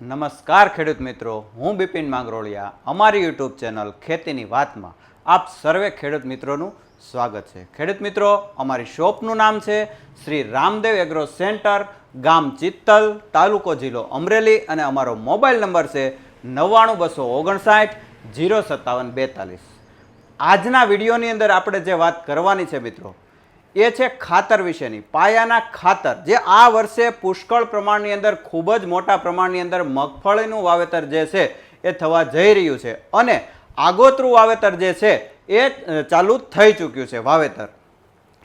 નમસ્કાર ખેડૂત મિત્રો, હું બિપિન માંગરોળિયા. અમારી યુટ્યુબ ચેનલ ખેતીની વાતમાં આપ સર્વે ખેડૂત મિત્રોનું સ્વાગત છે. ખેડૂત મિત્રો, અમારી શોપનું નામ છે શ્રી રામદેવ એગ્રો સેન્ટર, ગામ ચિત્તલ, તાલુકો જિલ્લો અમરેલી અને અમારો મોબાઈલ નંબર છે નવ્વાણું બસો ઓગણસાઠ જીરો સત્તાવન બેતાલીસ. આજના વિડીયોની અંદર આપણે જે વાત કરવાની છે મિત્રો એ છે ખાતર વિશેની. પાયાના ખાતર, જે આ વર્ષે પુષ્કળ પ્રમાણની અંદર, ખૂબ જ મોટા પ્રમાણની અંદર મગફળીનું વાવેતર જે છે, એ થવા જઈ રહ્યું છે. અને આગોતરું વાવેતર જે છે, એ ચાલુ થઈ ચૂક્યું છે વાવેતર.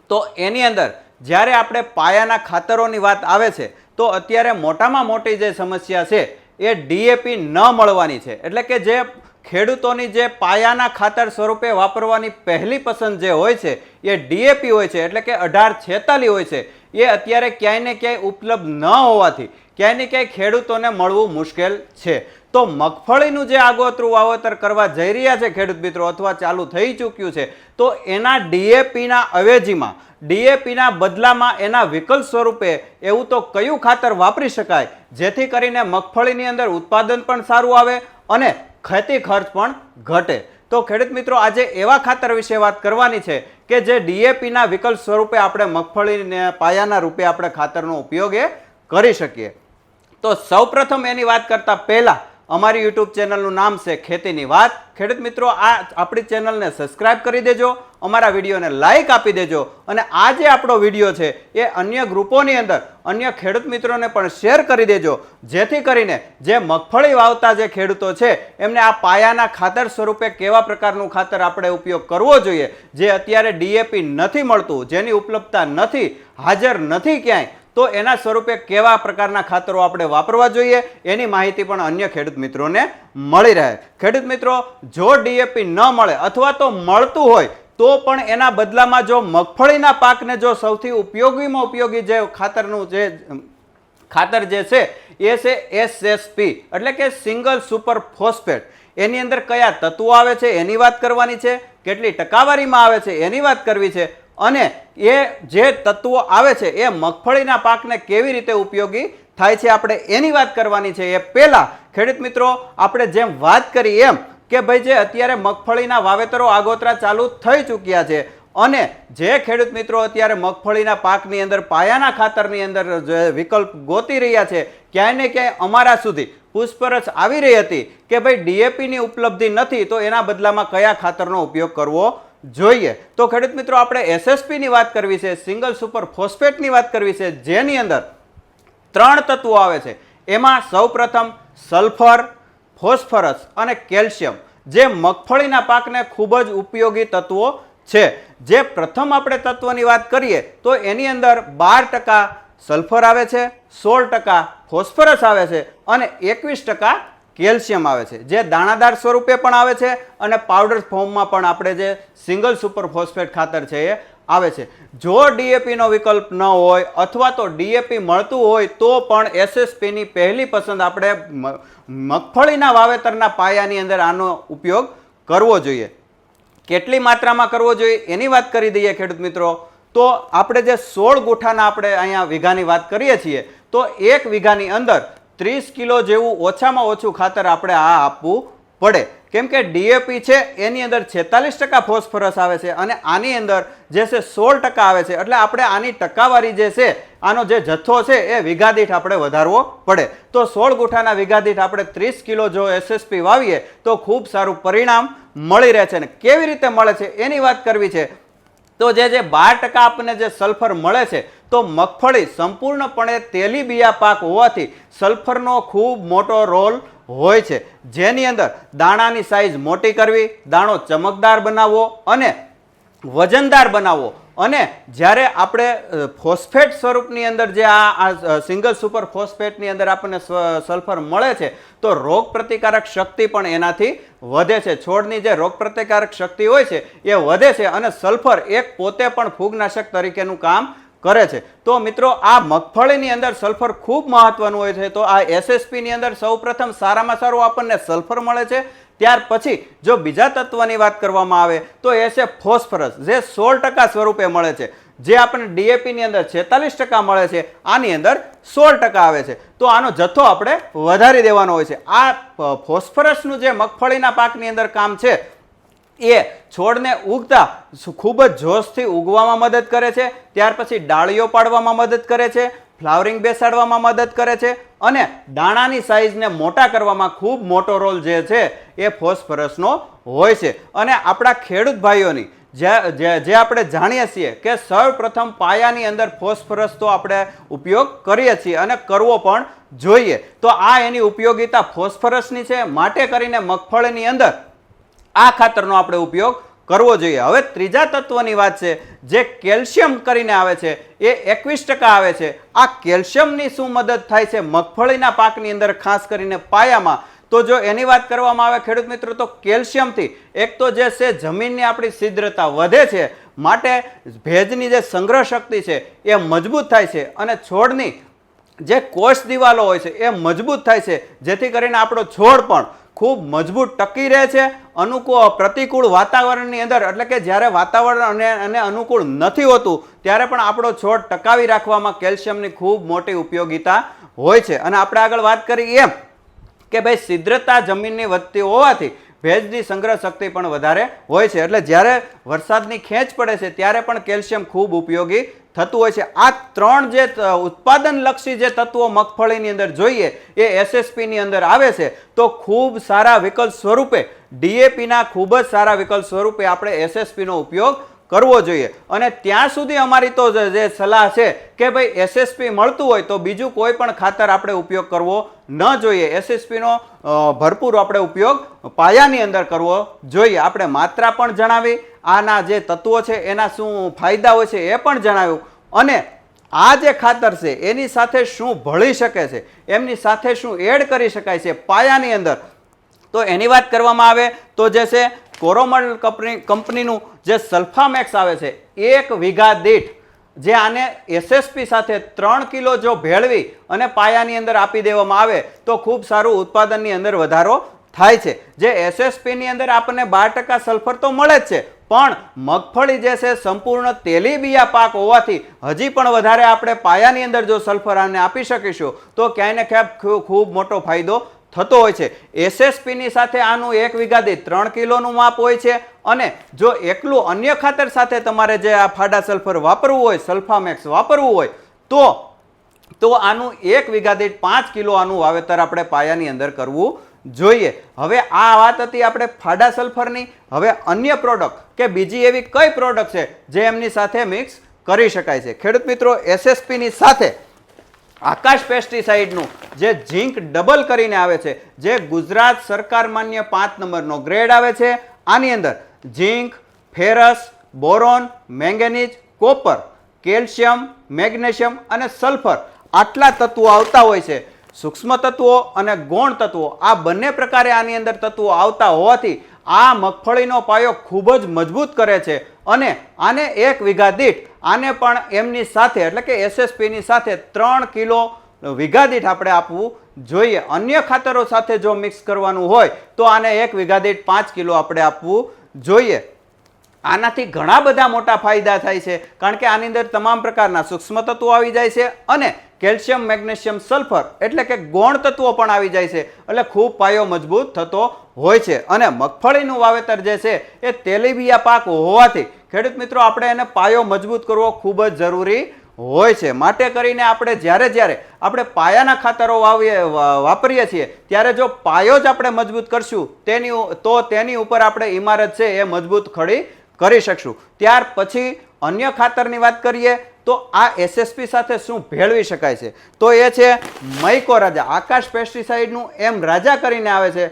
તો એની અંદર, જ્યારે આપણે પાયાના ખાતરોની વાત આવે છે, તો અત્યારે મોટામાં મોટી જે સમસ્યા છે, એ ડીએપી ન મળવાની છે. એટલે કે જે ખેડૂતોની જે પાયાના ખાતર સ્વરૂપે વાપરવાની પહેલી પસંદ જે હોય છે, એ ડીએપી હોય છે, એટલે કે અઢાર છેતાલી હોય છે, એ અત્યારે ક્યાંય ને ક્યાંય ઉપલબ્ધ ન હોવાથી ક્યાંય ને ક્યાંય ખેડૂતોને મળવું મુશ્કેલ છે. તો મગફળીનું જે આગોતરું વાવેતર કરવા જઈ રહ્યા છે ખેડૂત મિત્રો, અથવા ચાલુ થઈ ચૂક્યું છે, તો એના ડીએપીના અવેજીમાં ડીએપીના બદલામાં એના વિકલ્પ સ્વરૂપે એવું તો કયું ખાતર વાપરી શકાય, જેથી કરીને મગફળીની અંદર ઉત્પાદન પણ સારું આવે અને ખેતી ખર્ચ પણ ઘટે. તો ખેડૂત મિત્રો, આજે એવા ખાતર વિશે વાત કરવાની છે કે જે ડીએપીના વિકલ્પ સ્વરૂપે આપણે મગફળીને પાયાના રૂપે આપણે ખાતરનો ઉપયોગ એ કરી શકીએ. તો સૌપ્રથમ એની વાત કરતાં પહેલા અમારી યુટ્યુબ ચેનલનું નામ છે ખેતીની વાત. ખેડૂત મિત્રો, આ આપણી ચેનલને સબસ્ક્રાઇબ કરી દેજો, અમારા વિડીયોને લાઇક આપી દેજો અને આ જે આપણો વીડિયો છે એ અન્ય ગ્રુપોની અંદર અન્ય ખેડૂત મિત્રોને પણ શેર કરી દેજો. જેથી કરીને જે મગફળી વાવતા જે ખેડૂતો છે, એમને આ પાયાના ખાતર સ્વરૂપે કેવા પ્રકારનું ખાતર આપણે ઉપયોગ કરવો જોઈએ? જે અત્યારે ડીએપી નથી મળતું, જેની ઉપલબ્ધતા નથી, હાજર નથી ક્યાંય તો એના સ્વરૂપે કેવા પ્રકારના ખાતરો આપણે વાપરવા જોઈએ? એની માહિતી પણ અન્ય ખેડૂત મિત્રોને મળી રહે. ખેડૂત મિત્રો, જો ડીએપી ન મળે અથવા તો મળતું હોય, તો પણ એના બદલામાં જો મગફળીના પાકને જો સૌથી ઉપયોગીમાં ઉપયોગી જે ખાતરનું જે, ખાતર જે છે, એ છે એસએસપી એટલે કે સિંગલ સુપર ફોસ્ફેટ. એની અંદર કયા તત્વો આવે છે? એની વાત કરવાની છે. કેટલી ટકાવારીમાં આવે છે? એની વાત કરવી છે. અને એ જે તત્વો આવે છે, એ મગફળીના પાકને કેવી રીતે ઉપયોગી થાય છે આપણે એની વાત કરવાની છે. એ પહેલાં, ખેડૂત મિત્રો, આપણે જેમ વાત કરી એમ કે ભાઈ જે અત્યારે મગફળીના વાવેતરો આગોતરા ચાલુ થઈ ચૂક્યા છે અને જે ખેડૂત મિત્રો અત્યારે મગફળીના પાકની અંદર, પાયાના ખાતરની અંદર જે વિકલ્પ ગોતી રહ્યા છે, ક્યાંય ને ક્યાંય અમારા સુધી પૂછપરછ આવી રહી હતી કે ભાઈ ડીએપીની ઉપલબ્ધિ નથી, તો એના બદલામાં કયા ખાતરનો ઉપયોગ કરવો જોઈએ. તો ખેડૂત મિત્રો, આપણે એસએસપીની વાત કરવી છે, સિંગલ સુપર ફોસ્ફેટની વાત કરવી છે, જેની અંદર ત્રણ તત્વો આવે છે. એમાં સૌપ્રથમ સલ્ફર, ફોસ્ફરસ અને કેલ્શિયમ, જે મગફળીના પાકને ખૂબ જ ઉપયોગી તત્વો છે. જે પ્રથમ આપણે તત્વની વાત કરીએ, તો એની અંદર બાર ટકા સલ્ફર આવે છે, સોળ ટકા ફોસ્ફરસ આવે છે અને એકવીસ ટકા કેલ્શિયમ આવે છે, જે દાણાદાર સ્વરૂપે પણ આવે છે અને પાવડર ફોર્મમાં પણ આપણે જે સિંગલ સુપર ફોસ્ફેટ ખાતર છે એ આવે છે. જો ડીએપીનો વિકલ્પ ન હોય અથવા તો ડીએપી મળતું હોય તો પણ એસએસપીની પહેલી પસંદ આપણે મગફળીના વાવેતરના પાયાની અંદર આનો ઉપયોગ કરવો જોઈએ. કેટલી માત્રામાં કરવો જોઈએ એની વાત કરી દઈએ ખેડૂત મિત્રો. તો આપણે જે સોળ ગુઠાના આપણે અહીંયા વીઘાની વાત કરીએ છીએ, તો એક વીઘાની અંદર ત્રીસ કિલો જેવું ઓછામાં ઓછું ખાતર આપણે આ આપવું પડે. કેમ કે ડીએપી છે, એની અંદર છેતાલીસ ટકા ફોસ્ફરસ આવે છે અને આની અંદર જે છે સોળ ટકા આવે છે. એટલે આપણે આની ટકાવારી જે છે, આનો જે જથ્થો છે એ વીઘા દીઠ આપણે વધારવો પડે. તો સોળ ગુઠાના વીઘા દીઠ આપણે ત્રીસ કિલો જો એસએસપી વાવીએ, તો ખૂબ સારું પરિણામ મળી રહે છે. અને કેવી રીતે મળે છે, એની વાત કરવી છે, તો જે જે બાર ટકા આપણને જે સલ્ફર મળે છે તો મગફળી સંપૂર્ણપણે તેલીબિયા પાક હોવાથી સલ્ફરનો ખૂબ મોટો રોલ હોય છે. જેની અંદર દાણાની સાઇઝ મોટી કરવી, દાણો ચમકદાર બનાવવો અને વજનદાર બનાવવો. અને જ્યારે આપણે ફોસ્ફેટ સ્વરૂપની અંદર જે આ સિંગલ સુપર ફોસ્ફેટની અંદર આપણને સલ્ફર મળે છે, તો રોગ પ્રતિકારક શક્તિ પણ એનાથી વધે છે. છોડની જે રોગ પ્રતિકારક શક્તિ હોય છે, એ વધે છે અને સલ્ફર એક પોતે પણ ફૂગનાશક તરીકેનું કામ કરે છે. તો મિત્રો, આ મગફળીની અંદર સલ્ફર ખૂબ મહત્વનું હોય છે. તો આ એસએસપીની અંદર સૌપ્રથમ સારામાં સારું આપણને સલ્ફર મળે છે. ત્યાર પછી જો બીજા તત્વની વાત કરવામાં આવે, તો એ ફોસ્ફરસ, જે સોળ ટકા સ્વરૂપે મળે છે. જે આપણને ડીએપીની અંદર છેતાલીસ ટકા મળે છે. આની અંદર સોળ ટકા આવે છે. તો આનો જથ્થો આપણે વધારી દેવાનો હોય છે. આ ફોસ્ફરસનું જે મગફળીના પાકની અંદર કામ છે એ છોડને ઉગતા ખૂબ જ જોશથી ઉગવામાં મદદ કરે છે, ત્યાર પછી ડાળીઓ પાડવામાં મદદ કરે છે, ફ્લાવરિંગ બેસાડવામાં મદદ કરે છે અને દાણાની સાઇઝને મોટા કરવામાં ખૂબ મોટો રોલ જે છે એ ફોસ્ફરસનો હોય છે. અને આપણા ખેડૂત ભાઈઓની જે, જે- આપણે જાણીએ છીએ કે સૌપ્રથમ પાયાની અંદર ફોસ્ફરસ તો આપણે ઉપયોગ કરીએ છીએ અને કરવો પણ જોઈએ. તો આ એની ઉપયોગિતા ફોસ્ફરસની છે, માટે કરીને મગફળીની અંદર આ ખાતરનો આપણે ઉપયોગ કરવો જોઈએ. હવે ત્રીજા તત્વની વાત છે, જે કેલ્શિયમ કરીને આવે છે, એ એકવીસ ટકા આવે છે. આ કેલ્શિયમની શું મદદ થાય છે? મગફળીના પાકની અંદર ખાસ કરીને પાયામાં. તો જો એની વાત કરવામાં આવે ખેડૂત મિત્રો, તો કેલ્શિયમથી એક તો જે છે, જમીનની આપણી છિદ્રતા વધે છે, માટે ભેજની જે સંગ્રહ શક્તિ છે, એ મજબૂત થાય છે અને છોડની જે કોષ દિવાલો હોય છે, એ મજબૂત થાય છે. જેથી કરીને આપણો છોડ પણ ખૂબ મજબૂત ટકી રહે છે અનુકૂળ પ્રતિકૂળ વાતાવરણની અંદર. એટલે કે જ્યારે વાતાવરણ અને અને અનુકૂળ નથી હોતું, ત્યારે પણ આપણો છોડ ટકાવી રાખવામાં કેલ્શિયમની ખૂબ મોટી ઉપયોગિતા હોય છે. અને આપણે આગળ વાત કરી એમ કે ભાઈ છિદ્રતા જમીનની વધતી હોવાથી ભેજની સંગ્રહ શક્તિ પણ વધારે હોય છે. એટલે જ્યારે વરસાદની ખેંચ પડે છે, ત્યારે પણ કેલ્શિયમ ખૂબ ઉપયોગી થતું હોય છે. આ ત્રણ જે ઉત્પાદનલક્ષી જે તત્વો મગફળીની અંદર જોઈએ, એ એસએસપીની અંદર આવે છે, તો ખૂબ સારા વિકલ્પ સ્વરૂપે, ડીએપીના ખૂબ જ સારા વિકલ્પ સ્વરૂપે આપણે એસએસપીનો ઉપયોગ કરવો જોઈએ. અને ત્યાં સુધી અમારી તો જે સલાહ છે કે ભાઈ એસએસપી મળતું હોય તો બીજું કોઈ પણ ખાતર આપણે ઉપયોગ કરવો ન જોઈએ. એસએસપીનો ભરપૂર આપણે ઉપયોગ પાયાની અંદર કરવો જોઈએ. આપણે માત્રા પણ જણાવી આના જે તત્વો છે, એના શું ફાયદા હોય છે એ પણ જણાવ્યું. અને આ જે ખાતર છે, એની સાથે શું ભળી શકે છે, એમની સાથે શું એડ કરી શકાય છે પાયાની અંદર, તો એની વાત કરવામાં આવે તો જે છે, કોરોમલ કંપની, કંપનીનું જે સલ્ફામેક્સ આવે છે, એક વીઘા દીઠ, જે આને એસએસપી સાથે ત્રણ કિલો જો ભેળવી અને પાયાની અંદર આપી દેવામાં આવે, તો ખૂબ સારું ઉત્પાદનની અંદર વધારો થાય છે. જે એસએસપીની અંદર આપણને બાર ટકા સલ્ફર તો મળે જ છે, પણ મગફળી જે છે સંપૂર્ણ તેલીબિયા પાક હોવાથી હજી પણ વધારે આપણે પાયાની અંદર જો સલ્ફર આને આપી શકીશું, તો ક્યાંય ને ક્યાંક ખુ- ખૂબ મોટો ફાયદો થતો હોય છે. એસએસપીની સાથે આનું એક વીઘા દીઠ ત્રણ કિલોનું માપ હોય છે અને જો એકલું અન્ય ખાતર સાથે તમારે જે આ ફાડા સલ્ફર વાપરવું હોય, સલ્ફામેક્સ વાપરવું હોય, તો તો આનું એક વીઘા દીઠ પાંચ કિલો આનું વાવેતર આપણે પાયાની અંદર કરવું જોઈએ. હવે આ વાત હતી આપણે ફાડા સલ્ફરની. હવે અન્ય પ્રોડક્ટ કે બીજી એવી કઈ પ્રોડક્ટ છે જે એમની સાથે મિક્સ કરી શકાય છે? ખેડૂત મિત્રો એસએસપીની સાથે આકાશ પેસ્ટિસાઇડનું જે ઝીંક ડબલ કરીને આવે છે, જે ગુજરાત સરકાર માન્ય પાંચ નંબરનો ગ્રેડ આવે છે, આની અંદર zinc ferrous boron manganese copper calcium magnesium અને સલ્ફર આટલા તત્વો આવતા હોય છે. સૂક્ષ્મ તત્વો અને ગૌણ તત્વો આ બંને પ્રકારે આની અંદર તત્વો આવતા હોવાથી આ મગફળીનો પાયો ખૂબ જ મજબૂત કરે છે અને આને એક વીઘા દીઠ, આને પણ એમની સાથે, એટલે કે એસએસપીની સાથે ત્રણ કિલો વીઘા દીઠ આપણે આપવું જોઈએ. અન્ય ખાતરો સાથે જો મિક્સ કરવાનું હોય, તો આને એક વીઘા દીઠ પાંચ કિલો આપણે આપવું જોઈએ. આનાથી ઘણા બધા મોટા ફાયદા થાય છે, કારણ કે આની અંદર તમામ પ્રકારના સૂક્ષ્મ તત્વો આવી જાય છે અને કેલ્શિયમ, મેગ્નેશિયમ, સલ્ફર એટલે કે ગૌણ તત્વો પણ આવી જાય છે. એટલે ખૂબ પાયો મજબૂત થતો હોય છે. અને મગફળીનું વાવેતર જે છે એ તેલીબિયા પાક હોવાથી ખેડૂત મિત્રો, આપણે એને પાયો મજબૂત કરવો ખૂબ જ જરૂરી હોય છે. માટે કરીને આપણે જ્યારે જ્યારે આપણે પાયાના ખાતરો વાવીએ વાપરીએ છીએ, ત્યારે જો પાયો જ આપણે મજબૂત કરશું, તેની તો તેની ઉપર આપણે ઇમારત છે એ મજબૂત ખડી કરી શકશું. ત્યાર પછી અન્ય ખાતરની વાત કરીએ તો આ એસએસપી સાથે શું ભેળવી શકાય છે? તો એ છે મૈકો રાજા, આકાશ પેસ્ટિસાઇડનું એમ રાજા કરીને આવે છે.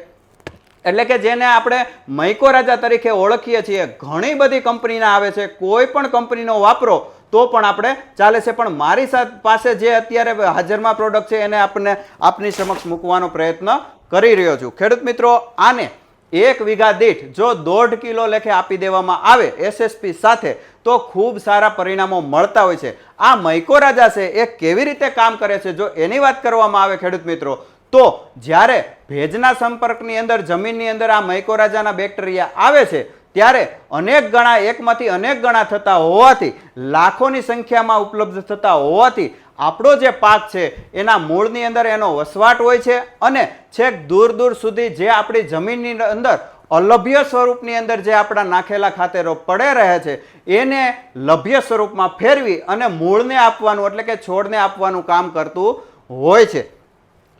એટલે કે જેને આપણે મૈકો રાજા તરીકે ઓળખીએ છીએ. ઘણી બધી કંપનીના આવે છે. કોઈ પણ કંપનીનો વાપરો તો પણ આપણે ચાલે છે. પણ મારી પાસે જે અત્યારે હાજરમાં પ્રોડક્ટ છે એને આપણને આપની સમક્ષ મૂકવાનો પ્રયત્ન કરી રહ્યો છું. ખેડૂત મિત્રો, આને એક વીઘા દીઠ જો દોઢ કિલો લેખે આપી દેવામાં આવે એસએસપી સાથે, તો ખૂબ સારા પરિણામો મળતા હોય છે. આ મૈકો રાજા છે, એ કેવી રીતે કામ કરે છે? જો એની વાત કરવામાં આવે ખેડૂત મિત્રો, તો જ્યારે ભેજના સંપર્કની અંદર, જમીનની અંદર આ મૈકોરાજાના બેક્ટેરિયા આવે છે, ત્યારે અનેક ગણા એકમાંથી અનેક ગણા થતા હોવાથી, લાખોની સંખ્યામાં ઉપલબ્ધ થતા હોવાથી આપણો જે પાક છે, એના મૂળની અંદર એનો વસવાટ હોય છે અને છેક દૂર દૂર સુધી જે આપણી જમીનની અંદર અલભ્ય સ્વરૂપની અંદર જે આપણા નાખેલા ખાતરો પડે રહે છે, એને લભ્ય સ્વરૂપમાં ફેરવી અને મૂળને આપવાનું એટલે કે છોડને આપવાનું કામ કરતું હોય છે.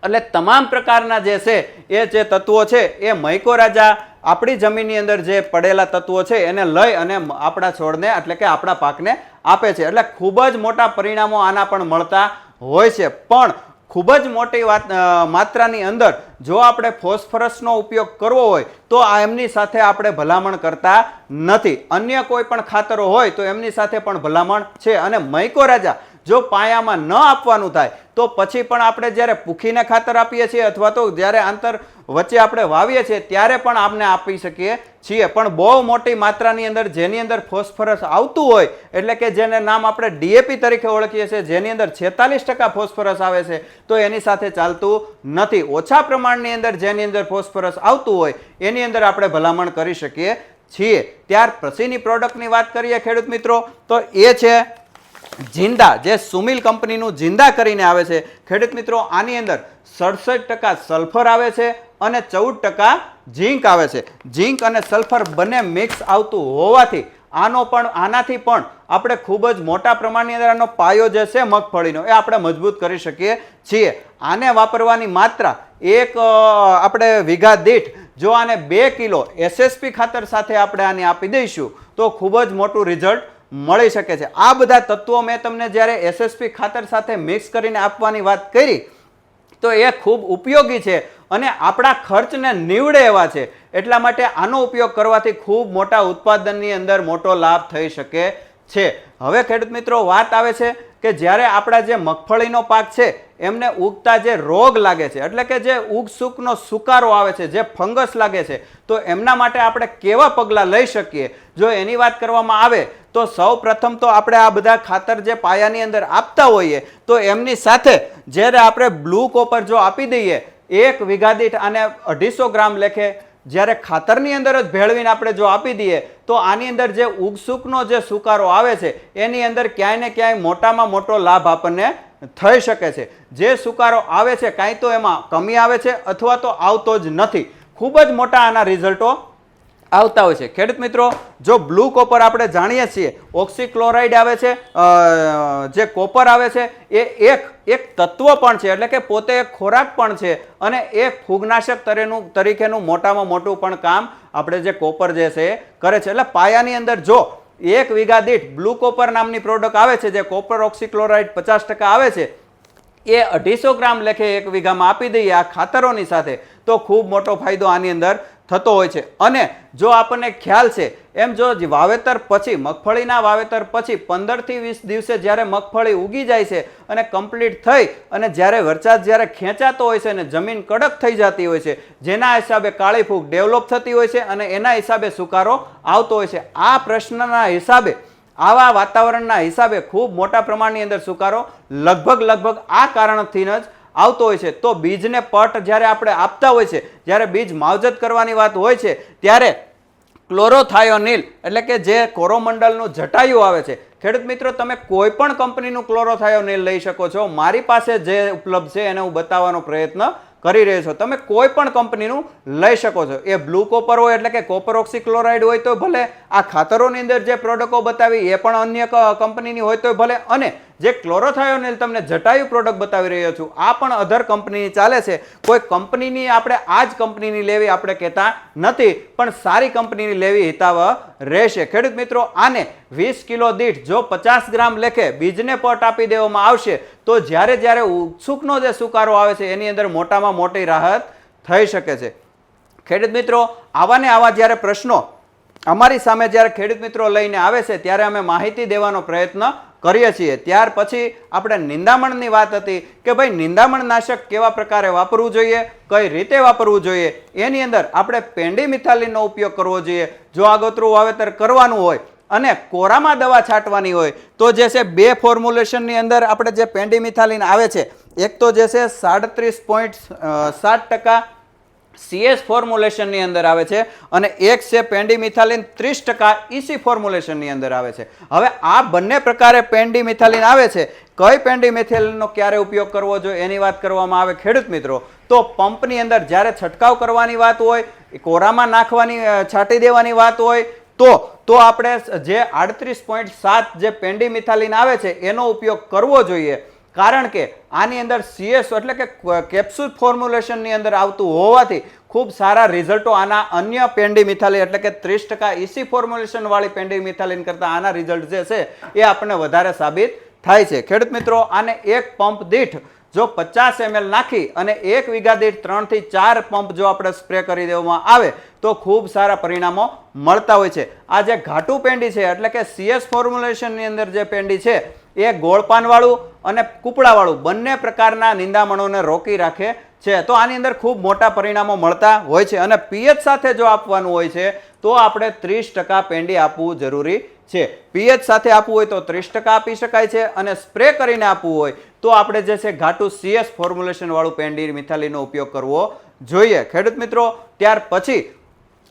એટલે તમામ પ્રકારના જે છે, એ જે તત્વો છે, એ મૈકોરાજા આપણી જમીનની અંદર જે પડેલા તત્વો છે, એને લઈ અને આપણા છોડને, એટલે કે આપણા પાકને આપે છે. એટલે ખૂબ જ મોટા પરિણામો આના પણ મળતા હોય છે. પણ ખૂબ જ મોટી વાત માત્રાની અંદર જો આપણે ફોસ્ફરસનો ઉપયોગ કરવો હોય, તો આ એમની સાથે આપણે ભલામણ કરતા નથી. અન્ય કોઈ પણ ખાતરો હોય, તો એમની સાથે પણ ભલામણ છે. અને મૈકોરાજા જો પાયામાં ન આપવાનું થાય, તો પછી પણ આપણે જ્યારે પૂખીને ખાતર આપીએ છીએ અથવા તો જ્યારે આંતર વચ્ચે આપણે વાવીએ છીએ, ત્યારે પણ આપણે આપી શકીએ છીએ. પણ બહુ મોટી માત્રાની અંદર જેની અંદર ફોસ્ફરસ આવતું હોય, એટલે કે જેને નામ આપણે ડીએપી તરીકે ઓળખીએ છીએ, જેની અંદર છેતાલીસ ટકા ફોસ્ફરસ આવે છે, તો એની સાથે ચાલતું નથી. ઓછા પ્રમાણની અંદર જેની અંદર ફોસ્ફરસ આવતું હોય, એની અંદર આપણે ભલામણ કરી શકીએ છીએ. ત્યાર પછીની પ્રોડક્ટની વાત કરીએ ખેડૂત મિત્રો, તો એ છે જિંદા, જે સુમિલ કંપનીનું જિંદા કરીને આવે છે. ખેડૂત મિત્રો, આની અંદર સડસઠ ટકા સલ્ફર આવે છે અને ચૌદ ટકા ઝીંક આવે છે. ઝીંક અને સલ્ફર બંને મિક્સ આવતું હોવાથી આનો પણ, આનાથી પણ આપણે ખૂબ જ મોટા પ્રમાણની અંદર આનો પાયો જે છે મગફળીનો, એ આપણે મજબૂત કરી શકીએ છીએ. આને વાપરવાની માત્રા એક આપણે વીઘા દીઠ જો આને બે કિલો એસએસપી ખાતર સાથે આપણે આને આપી દઈશું, તો ખૂબ જ મોટું રિઝલ્ટ મળી શકે છે. આ બધા તત્વો મેં તમને જ્યારે એસએસપી ખાતર સાથે મિક્સ કરીને આપવાની વાત કરી, તો એ ખૂબ ઉપયોગી છે અને આપણા ખર્ચને નીવડે એવા છે. એટલા માટે આનો ઉપયોગ કરવાથી ખૂબ મોટા ઉત્પાદનની અંદર મોટો લાભ થઈ શકે છે. હવે ખેડૂત મિત્રો, વાત આવે છે કે જ્યારે આપણા જે મગફળીનો પાક છે, એમને ઉગતા જે રોગ લાગે છે, એટલે કે જે ઉગ સુકનો સુકારો આવે છે, જે ફંગસ લાગે છે, તો એમના માટે આપણે કેવા પગલાં લઈ શકીએ? જો એની વાત કરવામાં આવે, તો સૌ પ્રથમ તો આપણે આ બધા ખાતર જે પાયાની અંદર આપતા હોઈએ, તો એમની સાથે જ્યારે આપણે બ્લુ કોપર જો આપી દઈએ, એક વીઘા દીઠ આને અઢીસો ગ્રામ લેખે જ્યારે ખાતરની અંદર જ ભેળવીને આપણે જો આપી દઈએ, તો આની અંદર જે ઉગસુકનો જે સુકારો આવે છે, એની અંદર ક્યાંય ને ક્યાંય મોટામાં મોટો લાભ આપણને થઈ શકે છે. જે સુકારો આવે છે, કાંઈ તો એમાં કમી આવે છે અથવા તો આવતો જ નથી. ખૂબ જ મોટા આના રિઝલ્ટો આવતા હોય છે. ખેડૂત મિત્રો, જો બ્લુ કોપર આપણે જાણીએ છીએ, ઓક્સિક્લોરાઇડ આવે છે જે કોપર આવે છે, એ એક એક તત્વ પણ છે, એટલે કે પોતે એક ખોરાક પણ છે અને એ ફૂગનાશક તરેનું, તરીકેનું મોટામાં મોટું પણ કામ આપણે જે કોપર જે છે એ કરે છે. એટલે પાયાની અંદર જો એક વીઘા દીઠ બ્લુ કોપર નામની પ્રોડક્ટ આવે છે, જે કોપર ઓક્સિક્લોરાઇડ પચાસ ટકા આવે છે, એ અઢીસો ગ્રામ લેખે એક વીઘામાં આપી દઈએ આ ખાતરોની સાથે, તો ખૂબ મોટો ફાયદો આની અંદર થતો હોય છે. અને જો આપણને ખ્યાલ છે, એમ જો વાવેતર પછી, મગફળીના વાવેતર પછી પંદરથી વીસ દિવસે જ્યારે મગફળી ઉગી જાય છે અને કમ્પ્લીટ થઈ અને જ્યારે વરસાદ જ્યારે ખેંચાતો હોય છે અને જમીન કડક થઈ જતી હોય છે, જેના હિસાબે કાળી ફૂગ ડેવલપ થતી હોય છે અને એના હિસાબે સુકારો આવતો હોય છે, આ પ્રશ્નના હિસાબે, આવા વાતાવરણના હિસાબે ખૂબ મોટા પ્રમાણની અંદર સુકારો લગભગ લગભગ આ કારણથી જ આવતો હોય છે, તો બીજને પટ જ્યારે આપણે આપતા હોય છે, જ્યારે બીજ માવજત કરવાની વાત હોય છે, ત્યારે ક્લોરોથાયોનિલ એટલે કે જે કોરોમંડલનું જટાયુ આવે છે. ખેડૂત મિત્રો, તમે કોઈ પણ કંપનીનું ક્લોરોથાયોનિલ લઈ શકો છો. મારી પાસે જે ઉપલબ્ધ છે, એને હું બતાવવાનો પ્રયત્ન કરી રહ્યો છું. તમે કોઈ પણ કંપનીનું લઈ શકો છો. એ બ્લુ કોપર હોય એટલે કે કોપર ઓક્સિક્લોરાઇડ હોય તો ભલે. આ ખાતરોની અંદર જે પ્રોડક્ટો બતાવી, એ પણ અન્ય કંપનીની હોય તો ભલે. અને જે ક્લોરોથાયોનિલ તમને જટાયુ પ્રોડક્ટ બતાવી રહ્યો છું, આ પણ અધર કંપનીની ચાલે છે. કોઈ કંપનીની આપણે આ જ કંપનીની લેવી આપણે કહેતા નથી, પણ સારી કંપનીની લેવી હિતાવ રહેશે. ખેડૂત મિત્રો, આને વીસ કિલો દીઠ જો પચાસ ગ્રામ લેખે બીજને પટ આપી દેવામાં આવશે, તો જ્યારે જ્યારે ઉત્સુકનો જે સુકારો આવે છે, એની અંદર મોટામાં મોટી રાહત થઈ શકે છે. ખેડૂત મિત્રો આવાને આવા જ્યારે પ્રશ્નો અમારી સામે જ્યારે ખેડૂત મિત્રો લઈને આવે છે, ત્યારે અમે માહિતી દેવાનો પ્રયત્ન કરીએ છીએ. ત્યાર પછી આપણે નિંદામણની વાત હતી કે ભાઈ, નિંદામણ નાશક કેવા પ્રકારે વાપરવું જોઈએ, કઈ રીતે વાપરવું જોઈએ? એની અંદર આપણે પેન્ડી મિથાલીનનો ઉપયોગ કરવો જોઈએ. જો આગોતરું વાવેતર કરવાનું હોય અને કોરામાં દવા છાંટવાની હોય, તો જે છે બે ફોર્મ્યુલેશનની અંદર આપણે જે પેન્ડી મિથાલીન આવે છે, એક તો જે છે સાડત્રીસ પોઈન્ટ સાત ટકા સીએસ ફોર્મ્યુલેશનની અંદર આવે છે અને એક છે પેન્ડીમિથાલિન ત્રીસ ટકા ઇસી ફોર્મ્યુલેશનની અંદર આવે છે. હવે આ બંને પ્રકારે પેન્ડીમિથાલિન આવે છે, કઈ પેન્ડીમિથાલિનનો ક્યારે ઉપયોગ કરવો જોઈએ એની વાત કરવામાં આવે ખેડૂત મિત્રો. તો પંપની અંદર જ્યારે છંટકાવ કરવાની વાત હોય, કોરામાં નાખવાની છાંટી દેવાની વાત હોય, તો તો આપણે જે આડત્રીસ પોઈન્ટ સાત જે પેન્ડીમિથાલિન આવે છે, એનો ઉપયોગ કરવો જોઈએ. કારણ કે આની અંદર સીએસ એટલે કે કેપ્સ્યુલ ફોર્મ્યુલેશનની અંદર આવતું હોવાથી ખૂબ સારા રિઝલ્ટો આના અન્ય પેન્ડીમિથાલિન એટલે કે ત્રીસ ટકા ઇસી ફોર્મ્યુલેશનવાળી પેન્ડી પેન્ડીમિથાલિન કરતાં આના રિઝલ્ટ જે છે, એ આપણને વધારે સાબિત થાય છે. ખેડૂત મિત્રો, આને એક પંપ દીઠ જો પચાસ એમએલ નાખી અને એક વીઘા દીઠ ત્રણથી ચાર પંપ જો આપણે સ્પ્રે કરી દેવામાં આવે, તો ખૂબ સારા પરિણામો મળતા હોય છે. આ જે ઘાટું પેંડી છે, એટલે કે સીએસ ફોર્મ્યુલેશનની અંદર જે પેંડી છે, એ ગોળપાનવાળું અને કૂપડાવાળું બંને પ્રકારના નિંદામણોને રોકી રાખે છે. તો આની અંદર ખૂબ મોટા પરિણામો મળતા હોય છે. અને પીએચ સાથે જો આપવાનું હોય છે, તો આપણે ત્રીસ ટકા પેંડી આપવું જરૂરી છે. પીએચ સાથે આપવું હોય તો ત્રીસ ટકા આપી શકાય છે અને સ્પ્રે કરીને આપવું હોય તો આપણે જે છે ઘાટું સીએસ ફોર્મ્યુલેશન વાળું પેન્ડી મિથાલીનો ઉપયોગ કરવો જોઈએ. ખેડૂત મિત્રો, ત્યાર પછી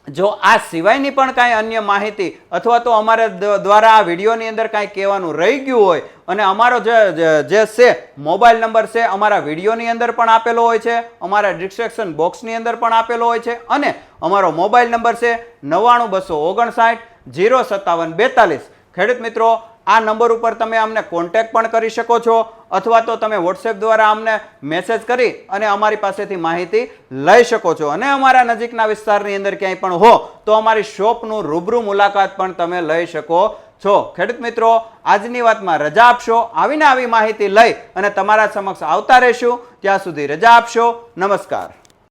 જો આ સિવાયની પણ કાંઈ અન્ય માહિતી અથવા તો અમારે દ્વારા આ વિડીયોની અંદર કાંઈ કહેવાનું રહી ગયું હોય અને અમારો જે- જે છે મોબાઈલ નંબર છે અમારા વિડીયોની અંદર પણ આપેલો હોય છે, અમારા ડિસ્ક્રિપ્શન બોક્સની અંદર પણ આપેલો હોય છે અને અમારો મોબાઈલ નંબર છે નવ્વાણું બસો ઓગણસાઠ જીરો સત્તાવન બેતાલીસ. ખેડૂત મિત્રો, આ નંબર ઉપર તમે અમને કોન્ટેક પણ કરી શકો છો અથવા તો તમે વોટ્સએપ દ્વારા અમને મેસેજ કરી અને અમારી પાસેથી માહિતી લઈ શકો છો. અને અમારા નજીકના વિસ્તારની અંદર ક્યાંય પણ હો, તો અમારી શોપનું રૂબરૂ મુલાકાત પણ તમે લઈ શકો છો. ખેડૂત મિત્રો, આજની વાતમાં રજા આપશો, આવીને આવી માહિતી લઈ અને તમારા સમક્ષ આવતા રહેશું. ત્યાં સુધી રજા આપશો. નમસ્કાર.